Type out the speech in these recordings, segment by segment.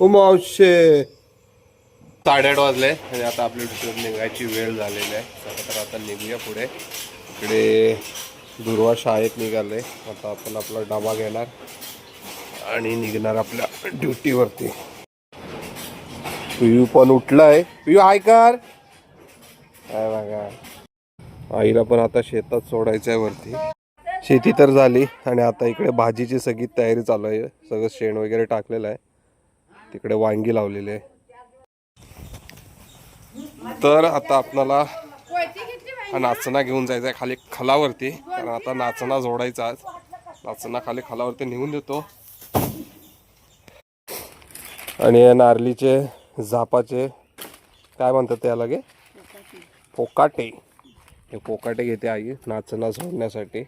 उमावशे मावशे साडेआठ वाजले आणि आता आपली ट्रिप निघायची वेळ झालेली आहे. चला तर आता निघूया पुढे. इकडे दुर्वा शाळेत निघाले. आता आपण आपला डबा घेणार आणि निघणार आपल्या ड्युटीवरती. पियू पण उठलाय. पियू हाय कर. काय बघा. आईला पण आता शेतात सोडायचं आहे वरती. शेती तर झाली आणि आता इकडे भाजीची सगळी तयारी चालू आहे. सगळं शेण वगैरे टाकलेलं आहे. तिकडे वांगी लावलेले तर आता आपल्याला नाचणा नाचना घेऊन जायचा आहे खाली खलावरती. कारण आता नाचना जोडायचा आज. नाचना खाली खलावरती नेऊन देतो. आणि या नारलीचे झापाचे काय म्हणतात त्याला गे? पोकाटे. हे पोकाटे घेते आई नाचना सोडण्यासाठी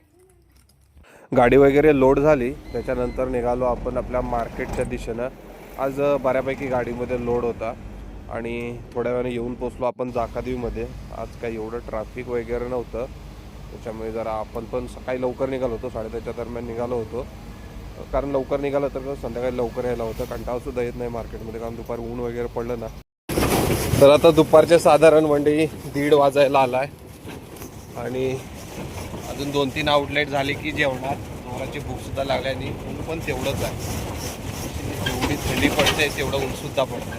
गाडी वगैरे लोड झाली. त्याच्यानंतर निघालो आपण आपल्या मार्केटच्या दिशेनं. आज बऱ्यापैकी गाडीमध्ये लोड होता आणि थोड्या वेळाने येऊन पोचलो आपण जाकादेवीमध्ये आज काही एवढं ट्रॅफिक वगैरे नव्हतं. त्याच्यामुळे जरा आपण पण सकाळी लवकर निघालो होतो. साडेदहाच्या दरम्यान निघालो होतो. कारण लवकर निघालं तर संध्याकाळी लवकर यायला होतं. कंटाळासुद्धा येत नाही मार्केटमध्ये कारण दुपारी ऊन वगैरे पडलं ना. तर आता दुपारचे साधारण मंडळी दीड वाजायला आला आहे आणि अजून दोन तीन आउटलेट झाले की जेवणात जोराची भूकसुद्धा लागल्याने आणि ऊन पण तेवढंच आहे. थंडी पडते तेवढं ऊनसुद्धा पडत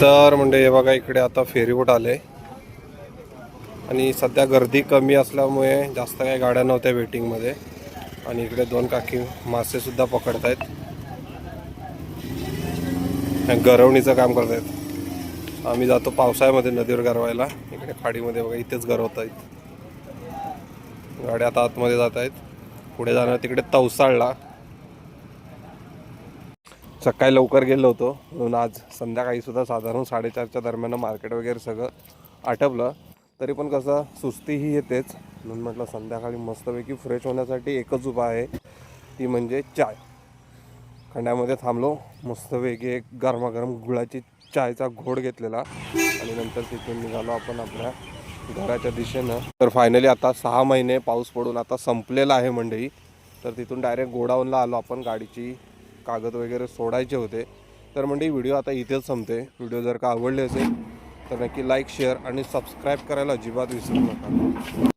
तर म्हणजे हे बघा इकडे आता फेरीबोट आले. आणि सध्या गर्दी कमी असल्यामुळे जास्त काही गाड्या नव्हत्या वेटिंगमध्ये. आणि इकडे दोन काकी मासेसुद्धा पकडत आहेत गरवणीचं काम करत आहेत आम्ही जातो पावसाळ्यामध्ये नदीवर गरवायला. इकडे खाडीमध्ये बघा इथेच गरवत आहेत गाड्या आता आतमध्ये जात आहेत पुढे जाणार तिकडे तवसाळला. सकाळी लवकर गेलो होतो. म्हणून आज संध्याकाळीसुद्धा साधारण साडेचारच्या दरम्यान मार्केट वगैरे सगळं आटपलं. तरी पण कसं सुस्ती ही येतेच. म्हणून म्हटलं संध्याकाळी मस्तपैकी फ्रेश होण्यासाठी एकच उपाय आहे. ती म्हणजे चाय. खंड्यामध्ये थांबलो. मस्तपैकी एक गरमागरम गुळाची चायचा घोड घेतलेला. आणि नंतर तिथून निघालो आपण आपल्या घराच्या दिशेनं. तर फायनली आता सहा महिने पाऊस पडून आता संपलेला आहे मंडई. तर तिथून डायरेक्ट गोडाऊनला आलो आपण गाडीची. कागद वगैरे सोडायचे होते. तर म्हणजे व्हिडिओ आता इथेच संपते. व्हिडिओ जर का आवडले असेल तर नक्की लाईक शेअर आणि सबस्क्राईब करायला अजिबात विसरू नका.